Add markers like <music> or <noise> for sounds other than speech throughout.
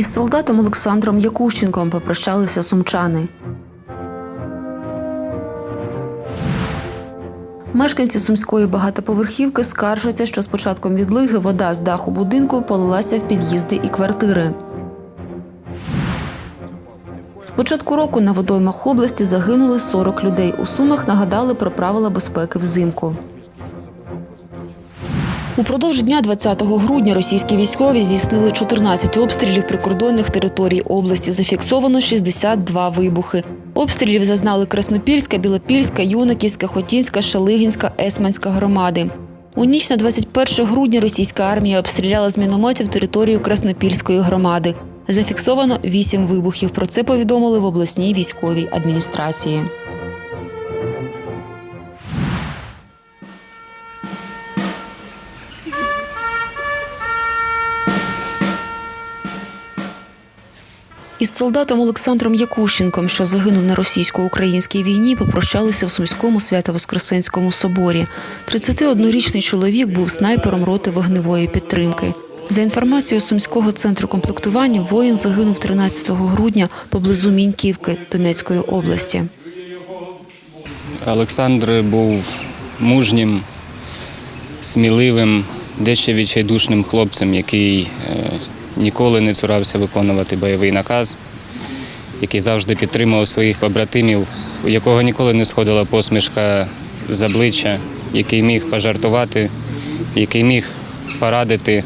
Із солдатом Олександром Якущенком попрощалися сумчани. Мешканці сумської багатоповерхівки скаржаться, що з початком відлиги вода з даху будинку полилася в під'їзди і квартири. З початку року на водоймах області загинули 40 людей. У Сумах нагадали про правила безпеки взимку. Упродовж дня 20 грудня російські військові здійснили 14 обстрілів прикордонних територій області. Зафіксовано 62 вибухи. Обстрілів зазнали Краснопільська, Білопільська, Юнаківська, Хотінська, Шалигінська, Есманська громади. У ніч на 21 грудня російська армія обстріляла з мінометів територію Краснопільської громади. Зафіксовано 8 вибухів. Про це повідомили в обласній військовій адміністрації. Із солдатом Олександром Якущенком, що загинув на російсько-українській війні, попрощалися в Сумському Свято-Воскресенському соборі. 31-річний чоловік був снайпером роти вогневої підтримки. За інформацією Сумського центру комплектування, воїн загинув 13 грудня поблизу Міньківки Донецької області. Олександр був мужнім, сміливим, дещо відчайдушним хлопцем, який е, ніколи не цурався виконувати бойовий наказ, який завжди підтримував своїх побратимів, у якого ніколи не сходила посмішка з обличчя, який міг пожартувати, який міг порадити,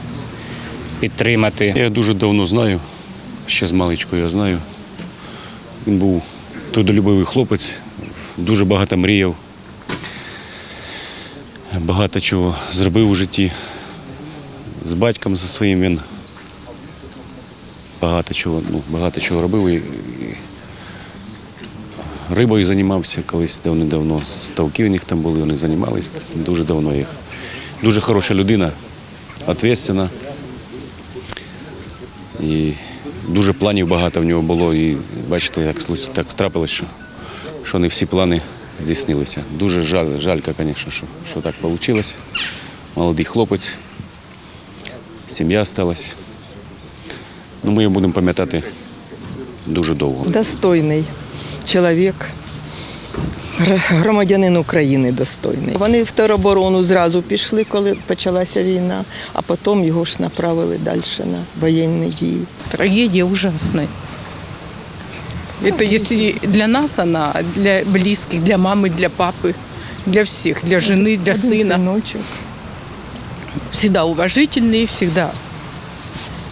підтримати. Я дуже давно знаю, ще з маличкою я знаю. Він був трудолюбивий хлопець, дуже багато мріяв, багато чого зробив у житті. З батьком за своїм він багато чого, ну, багато чого робив. І, і рибою займався колись давно-давно. Ставки в них там були, вони займалися дуже давно їх. Дуже хороша людина, відповідальна. І дуже планів багато в нього було. І бачите, як так трапилось, що, що не всі плани здійснилися. Дуже жаль, жалько, звісно, що, що так вийшло. Молодий хлопець, сім'я сталася. Ну, ми його будемо пам'ятати дуже довго. Достойний чоловік, гр- громадянин України достойний. Вони в тероборону зразу пішли, коли почалася війна, а потім його ж направили далі на воєнні дії. Трагедия ужасная. Это если для нас она, а для близких, для мамы, для папы, для всех, для жены, для Один сына. синочок. Всегда уважительные, всегда.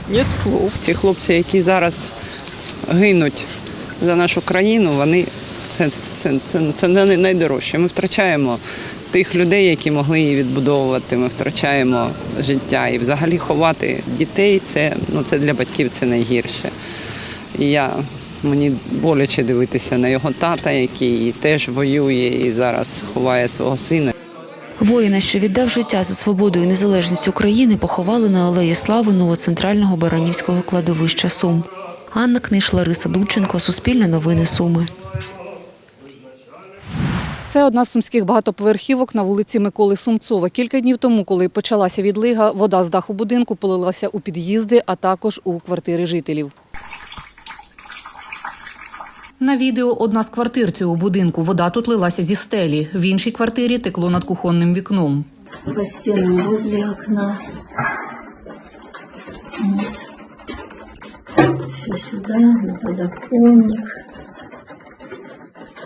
Нет слов. Ці хлопці, які зараз гинуть за нашу країну, вони це, це, це, це не найдорожче. Ми втрачаємо тих людей, які могли її відбудовувати. Ми втрачаємо життя. І взагалі ховати дітей це, ну, це для батьків це найгірше. І я мені боляче дивитися на його тата, який теж воює і зараз ховає свого сина. Воїна, що віддав життя за свободу і незалежність України, поховали на алеї Слави новоцентрального Баранівського кладовища Сум. Анна Книж, Лариса Дудченко, Суспільне новини Суми. Це одна з сумських багатоповерхівок на вулиці Миколи Сумцова. Кілька днів тому, коли почалася відлига, вода з даху будинку полилася у під'їзди, а також у квартири жителів. На відео одна з квартир цього будинку. Вода тут лилася зі стелі. В іншій квартирі текло над кухонним вікном. по стенам возле окна. Все сюда, на подоконник.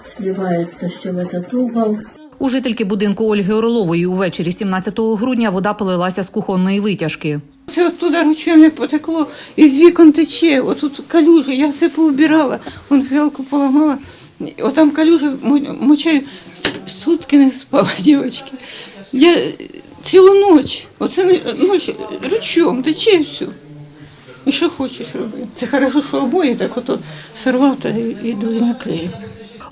Сливается все в этот угол. У жительки будинку Ольги Орлової увечері 17 грудня вода полилася з кухонної витяжки. Це оттуда ручьями потекло, із вікон тече, отут калюжі, я все поубирала, вон фіалку поламала, отам калюжі мо- мочаю. Сутки не спала, <laughs> дівчатки. Я цілу ніч, оце ніч ручьом тече все. І що хочеш роби. Це хорошо, що обоє так ото сорвав та і, і наклеїв.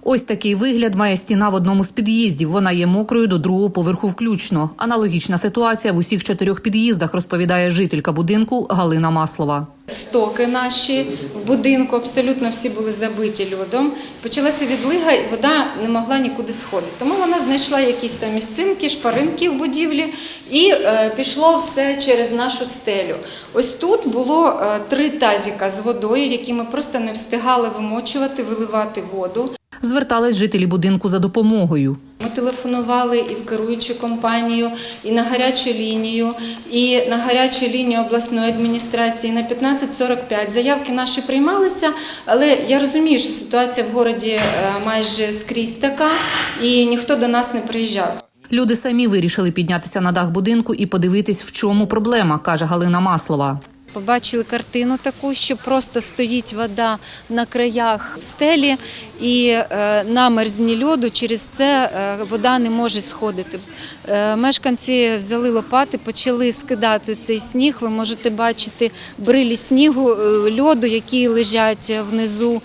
Ось такий вигляд має стіна в одному з під'їздів. Вона є мокрою до другого поверху включно. Аналогічна ситуація в усіх чотирьох під'їздах, розповідає жителька будинку Галина Маслова. Стоки наші в будинку абсолютно всі були забиті льодом. Почалася відлига, і вода не могла нікуди сходити. Тому вона знайшла якісь там місцинки, шпаринки в будівлі, і е, пішло все через нашу стелю. Ось тут було е, три тазіка з водою, які ми просто не встигали вимочувати, виливати воду. Звертались жителі будинку за допомогою. Ми телефонували і в керуючу компанію, і на гарячу лінію, і на гарячу лінію обласної адміністрації на 1545. Заявки наші приймалися, але я розумію, що ситуація в городі е, майже скрізь така, і ніхто до нас не приїжджав. Люди самі вирішили піднятися на дах будинку і подивитись, в чому проблема, каже Галина Маслова. Побачили картину таку, що просто стоїть вода на краях стелі, і е, на мерзні льоду через це е, вода не може сходити. Е, мешканці взяли лопати, почали скидати цей сніг. Ви можете бачити брилі снігу, льоду, які лежать внизу.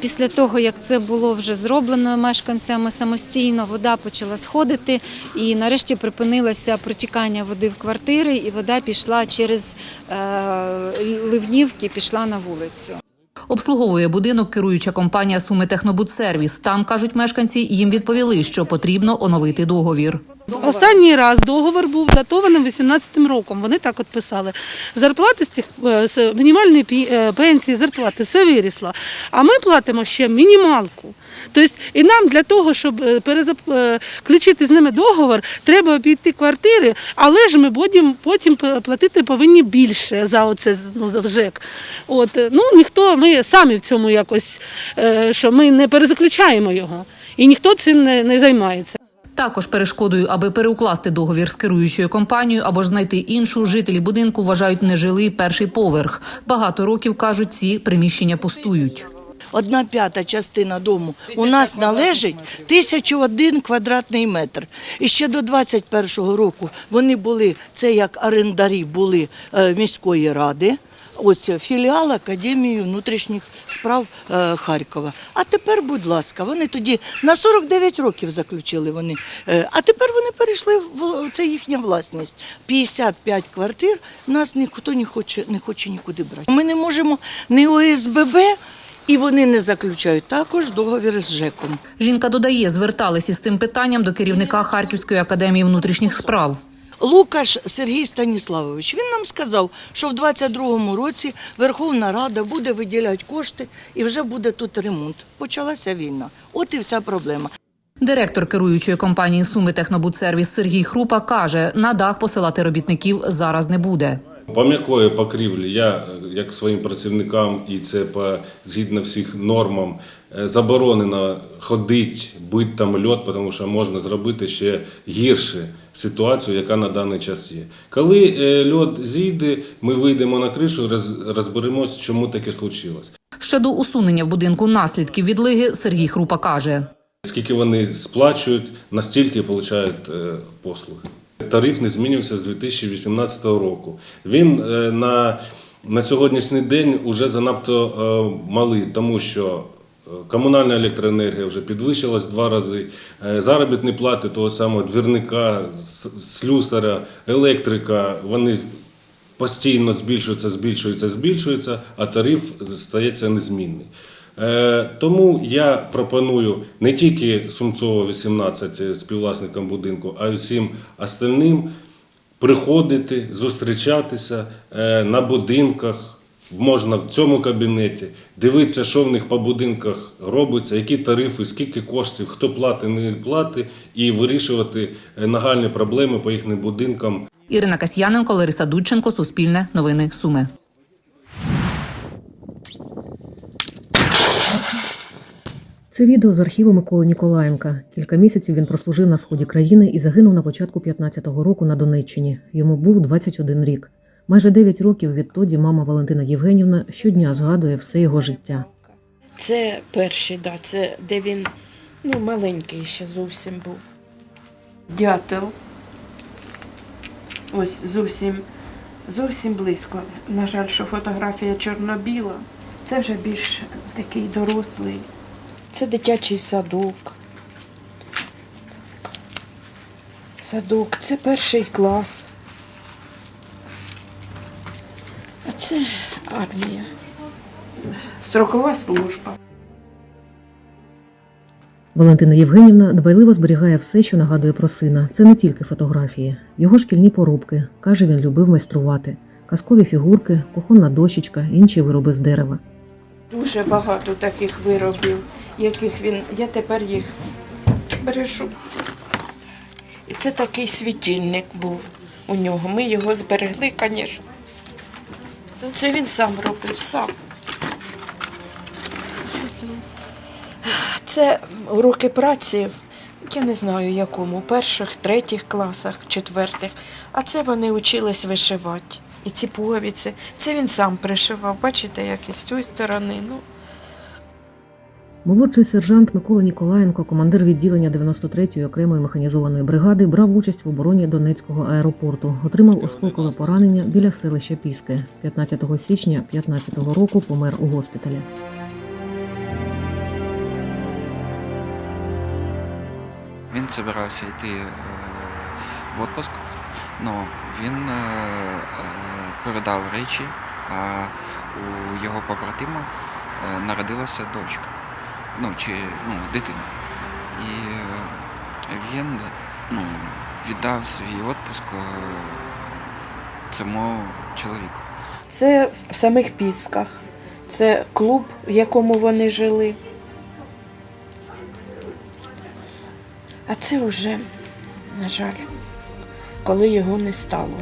Після того, як це було вже зроблено мешканцями самостійно, вода почала сходити, і нарешті припинилося протікання води в квартири, і вода пішла через ливнівки, пішла на вулицю. Обслуговує будинок керуюча компанія Суми Технобудсервіс. Там кажуть мешканці, їм відповіли, що потрібно оновити договір. Останній раз договор був датованим 18-м роком. Вони так от писали. Зарплати з цих е, з мінімальної е, пенсії, зарплати все вирісло. А ми платимо ще мінімалку. Тобто, і нам для того, щоб е, перезаключити з ними договор, треба обійти квартири, але ж ми потім, потім платити повинні більше за оце ну, за ЖЕК. От, е, ну, ніхто, ми самі в цьому якось, е, що ми не перезаключаємо його. І ніхто цим не, не займається. Також перешкодою, аби переукласти договір з керуючою компанією або ж знайти іншу, жителі будинку вважають нежилий перший поверх. Багато років кажуть, ці приміщення пустують. Одна п'ята частина дому у нас належить 1001 квадратний метр. І ще до 21-го року вони були, це як орендарі були е, міської ради. Ось філіал Академії внутрішніх справ е, Харкова. А тепер, будь ласка, вони тоді на 49 років заключили вони. Е, а тепер вони перейшли в це їхня власність. 55 квартир нас ніхто не хоче, не хоче нікуди брати. Ми не можемо ні ОСББ, і вони не заключають також договір з ЖЕКом. Жінка додає, звертались із цим питанням до керівника Харківської академії внутрішніх справ. Лукаш Сергій Станіславович він нам сказав, що в 22-му році Верховна Рада буде виділяти кошти і вже буде тут ремонт. Почалася війна. От і вся проблема. Директор керуючої компанії Суми Технобудсервіс Сергій Хрупа каже, на дах посилати робітників зараз не буде. По м'якої покрівлі я, е, як своїм працівникам, і це по згідно всіх нормам, е, заборонено ходити, бити там льот, тому що можна зробити ще гірше ситуацію, яка на даний час є. Коли е, льот зійде, ми вийдемо на кришу і роз- розберемось, чому таке случилось. Щодо усунення в будинку наслідків відлиги, Сергій Хрупа каже. Скільки вони сплачують, настільки отримують послуги. Тариф не змінився з 2018 року. Він е, на, на сьогоднішній день вже занадто е, малий, тому що е, комунальна електроенергія вже підвищилась два рази. Заробітні плати того самого двірника, слюсаря, електрика, вони постійно збільшується, збільшується, збільшується, а тариф стається незмінний. Е, Тому я пропоную не тільки Сумцова 18 е, співвласникам будинку, а й всім остальним приходити, зустрічатися е, на будинках. Можна в цьому кабінеті дивитися, що в них по будинках робиться, які тарифи, скільки коштів, хто платить, не платить, і вирішувати нагальні проблеми по їхнім будинкам. Ірина Касьяненко, Лариса Дудченко, Суспільне, Новини Суми. Це відео з архіву Миколи Ніколаєнка. Кілька місяців він прослужив на сході країни і загинув на початку 15-го року на Донеччині. Йому був 21 рік. Майже 9 років відтоді мама Валентина Євгенівна щодня згадує все його життя. Це перший, да, це де він ну, маленький ще зовсім був. Дятел. Ось зовсім, зовсім близько. На жаль, що фотографія чорно-біла. Це вже більш такий дорослий. Це дитячий садок. Садок, це перший клас. А це армія. Срокова служба. Валентина Євгенівна дбайливо зберігає все, що нагадує про сина. Це не тільки фотографії, його шкільні поробки. Каже, він любив майструвати. Казкові фігурки, кухонна дощечка, інші вироби з дерева. Дуже багато таких виробів, яких він. Я тепер їх бережу. І це такий світильник був у нього. Ми його зберегли, звісно. Це він сам робив, сам. Це уроки праці, я не знаю якому, перших, третіх класах, четвертих. А це вони учились вишивати. І ці пуговиці. Це він сам пришивав. Бачите, як із цієї сторони. Ну, Молодший сержант Микола Ніколаєнко, командир відділення 93-ї окремої механізованої бригади, брав участь в обороні Донецького аеропорту. Отримав осколкове поранення біля селища Піски. 15 січня 15 року помер у госпіталі. Він збирався йти е, в відпуск, але він е, е, передав речі, а у його побратима народилася дочка, ну чи ну, дитина. І е, він ну, віддав свій відпуск е, цьому чоловіку. це в самих Пісках. Це клуб, в якому вони жили. А це вже, на жаль, коли його не стало.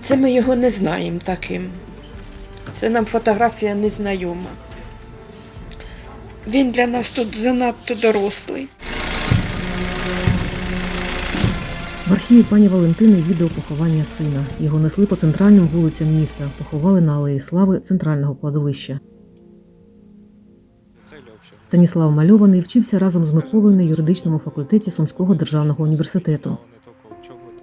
Це ми його не знаємо таким. Це нам фотографія незнайома. Він для нас тут занадто дорослий. В архіві пані Валентини відео поховання сина. Його несли по центральним вулицям міста, поховали на Алеї Слави центрального кладовища. Станіслав Мальований вчився разом з Миколою на юридичному факультеті Сумського державного університету.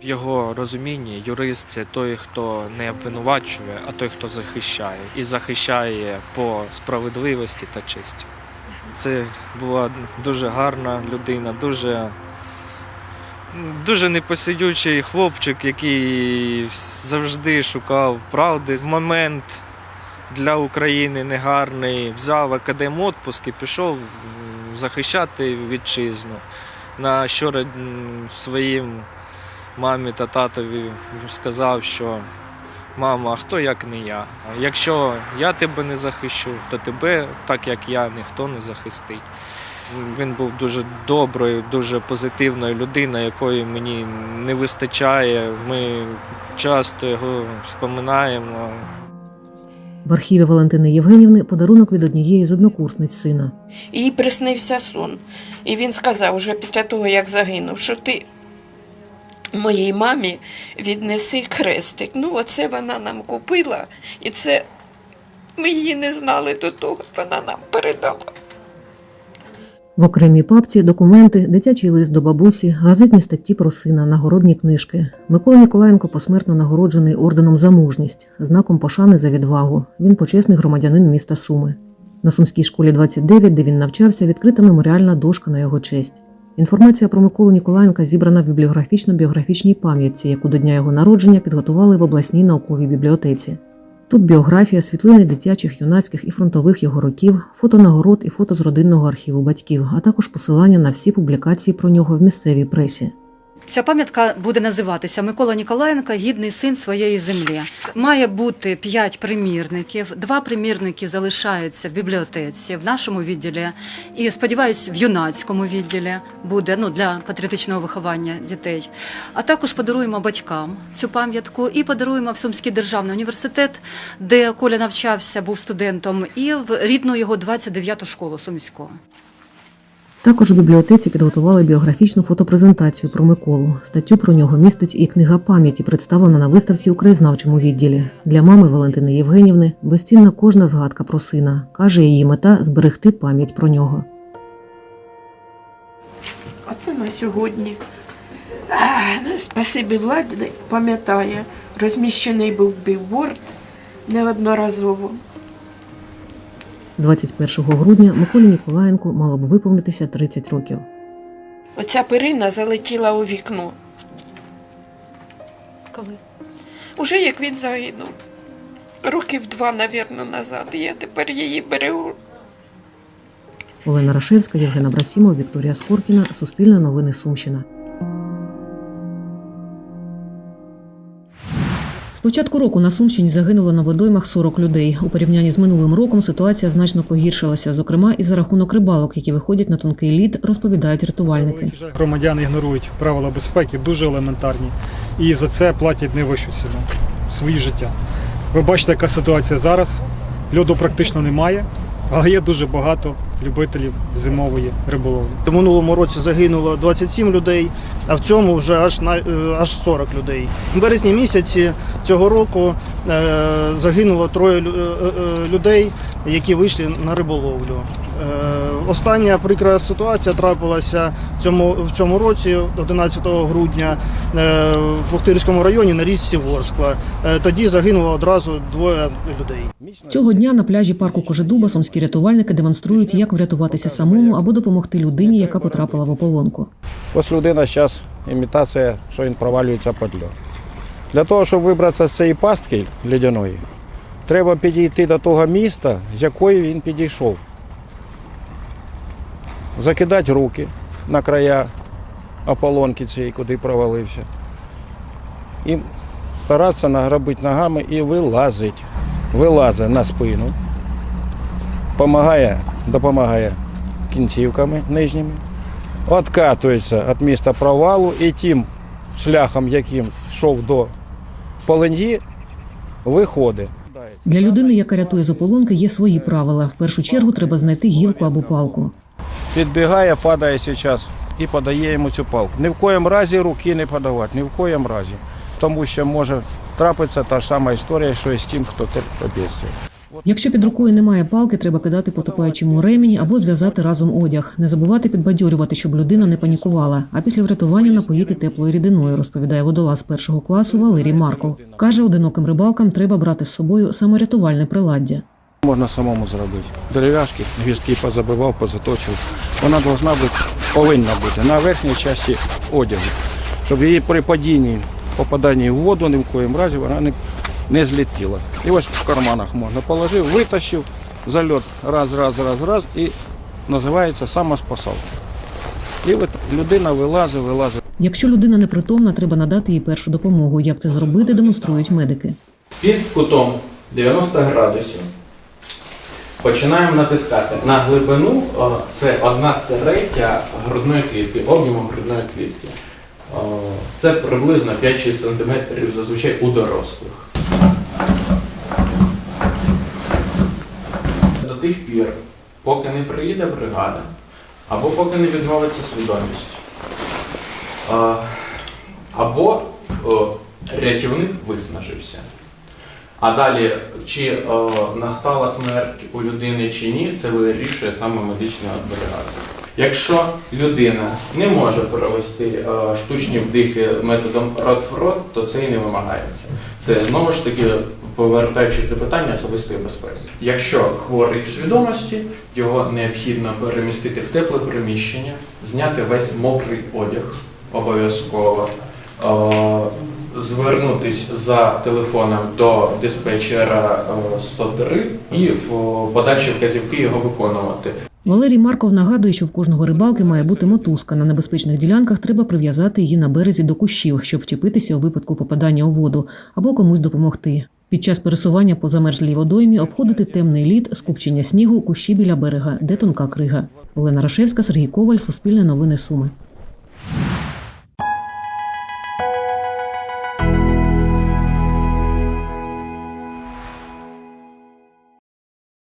В його розумінні юрист це той, хто не обвинувачує, а той, хто захищає. І захищає по справедливості та честі. Це була дуже гарна людина, дуже, дуже непосидючий хлопчик, який завжди шукав правди. В момент для України негарний взяв академ отпуск і пішов захищати вітчизну. На що своїм мамі та татові сказав, що мама, а хто як не я? Якщо я тебе не захищу, то тебе, так як я, ніхто не захистить. Він був дуже доброю, дуже позитивною людиною, якої мені не вистачає. Ми часто його споминаємо. В архіві Валентини Євгенівни подарунок від однієї з однокурсниць сина. Їй приснився сон. І він сказав вже після того, як загинув, що ти моїй мамі віднеси хрестик. Ну, оце вона нам купила, і це ми її не знали до того, вона нам передала. В окремій папці документи, дитячий лист до бабусі, газетні статті про сина, нагородні книжки. Микола Ніколаєнко посмертно нагороджений орденом за мужність, знаком пошани за відвагу. Він почесний громадянин міста Суми. На Сумській школі 29, де він навчався, відкрита меморіальна дошка на його честь. Інформація про Миколу Ніколаєнка зібрана в бібліографічно-біографічній пам'ятці, яку до дня його народження підготували в обласній науковій бібліотеці. Тут біографія, світлини дитячих, юнацьких і фронтових його років, фото нагород і фото з родинного архіву батьків, а також посилання на всі публікації про нього в місцевій пресі. Ця пам'ятка буде називатися Микола Ніколаєнко гідний син своєї землі. Має бути п'ять примірників. Два примірники залишаються в бібліотеці, в нашому відділі. І сподіваюсь, в юнацькому відділі буде ну для патріотичного виховання дітей. А також подаруємо батькам цю пам'ятку і подаруємо в Сумський державний університет, де Коля навчався, був студентом, і в рідну його 29-ту школу Сумського. Також у бібліотеці підготували біографічну фотопрезентацію про Миколу. Статтю про нього містить і книга пам'яті, представлена на виставці у краєзнавчому відділі. Для мами Валентини Євгенівни безцінна кожна згадка про сина. Каже, її мета зберегти пам'ять про нього. А це на сьогодні. Спасибі владі пам'ятає, розміщений був білборд неодноразово. 21 грудня Миколі Ніколаєнку мало б виповнитися 30 років. Оця перина залетіла у вікно. Коли? Уже як він загинув. Років два, навірно, назад. І я тепер її берегу. Олена Рашевська, Євгена Брасімов, Вікторія Скоркіна. Суспільне новини Сумщина. Початку року на Сумщині загинуло на водоймах 40 людей. У порівнянні з минулим роком ситуація значно погіршилася, зокрема і за рахунок рибалок, які виходять на тонкий лід, розповідають рятувальники. Громадяни ігнорують правила безпеки, дуже елементарні, і за це платять найвищу ціну свої життя. Ви бачите, яка ситуація зараз. Льоду практично немає, але є дуже багато любителів зимової риболовлі. В минулому році загинуло 27 людей, а в цьому вже аж на е, аж 40 людей. У березні місяці цього року е, загинуло троє е, людей, які вийшли на риболовлю. Е, Остання прикра ситуація трапилася в цьому, в цьому році, 11 грудня, е, в Охтирському районі на річці Ворскла. Е, Тоді загинуло одразу двоє людей. Цього дня на пляжі парку Кожедуба сумські рятувальники демонструють, як врятуватися самому або допомогти людині, яка потрапила в ополонку. Ось людина зараз імітація, що він провалюється під льод. Для того, щоб вибратися з цієї пастки льодяної, треба підійти до того міста, з якої він підійшов. Закидати руки на края ополонки цієї, куди провалився. І старатися награбити ногами і вилазить. Вилазить на спину. Помагає, допомагає кінцівками нижніми откатується від міста провалу і тим шляхом, яким йшов до полин'ї, виходить. Для людини, яка рятує з ополонки, є свої правила. В першу чергу треба знайти гілку або палку. Підбігає, падає зараз і подає йому цю палку. Ні в коєму разі руки не подавати, ні в коєму разі. Тому що може трапитися та сама історія, що і з тим, хто терпить бідстві. Якщо під рукою немає палки, треба кидати потопаючому ремінь або зв'язати разом одяг. Не забувати підбадьорювати, щоб людина не панікувала. А після врятування напоїти теплою рідиною, розповідає водолаз першого класу Валерій Марков. Каже, одиноким рибалкам треба брати з собою саморятувальне приладдя. Можна самому зробити. Дерев'яшки, гвіздки позабивав, позаточив. Вона повинна бути, повинна бути на верхній часті одягу, щоб її при падінні, попаданні в воду ні в коїм разі вона не, не злетіла. І ось в карманах можна положив, витащив зальот раз, раз, раз, раз і називається самоспасалка. І от людина вилазить, вилазить. Якщо людина непритомна, треба надати їй першу допомогу. Як це зробити, демонструють медики. Під кутом 90 градусів починаємо натискати на глибину, це одна третя грудної клітки, об'єму грудної клітки. Це приблизно 5-6 см зазвичай у дорослих. До тих пір, поки не приїде бригада, або поки не відновиться свідомість, або рятівник виснажився. А далі, чи о, настала смерть у людини чи ні, це вирішує саме медична бригада. Якщо людина не може провести е, штучні вдихи методом рот в рот, то це і не вимагається. Це знову ж таки повертаючись до питання особистої безпеки. Якщо хворий в свідомості, його необхідно перемістити в тепле приміщення, зняти весь мокрий одяг обов'язково. Е, Звернутись за телефоном до диспетчера е, 103 і в подальші вказівки його виконувати. Валерій Марков нагадує, що в кожного рибалки має бути мотузка. На небезпечних ділянках треба прив'язати її на березі до кущів, щоб вчепитися у випадку попадання у воду або комусь допомогти. Під час пересування по замерзлій водоймі обходити темний лід, скупчення снігу, кущі біля берега, де тонка крига. Олена Рашевська, Сергій Коваль, Суспільне новини Суми.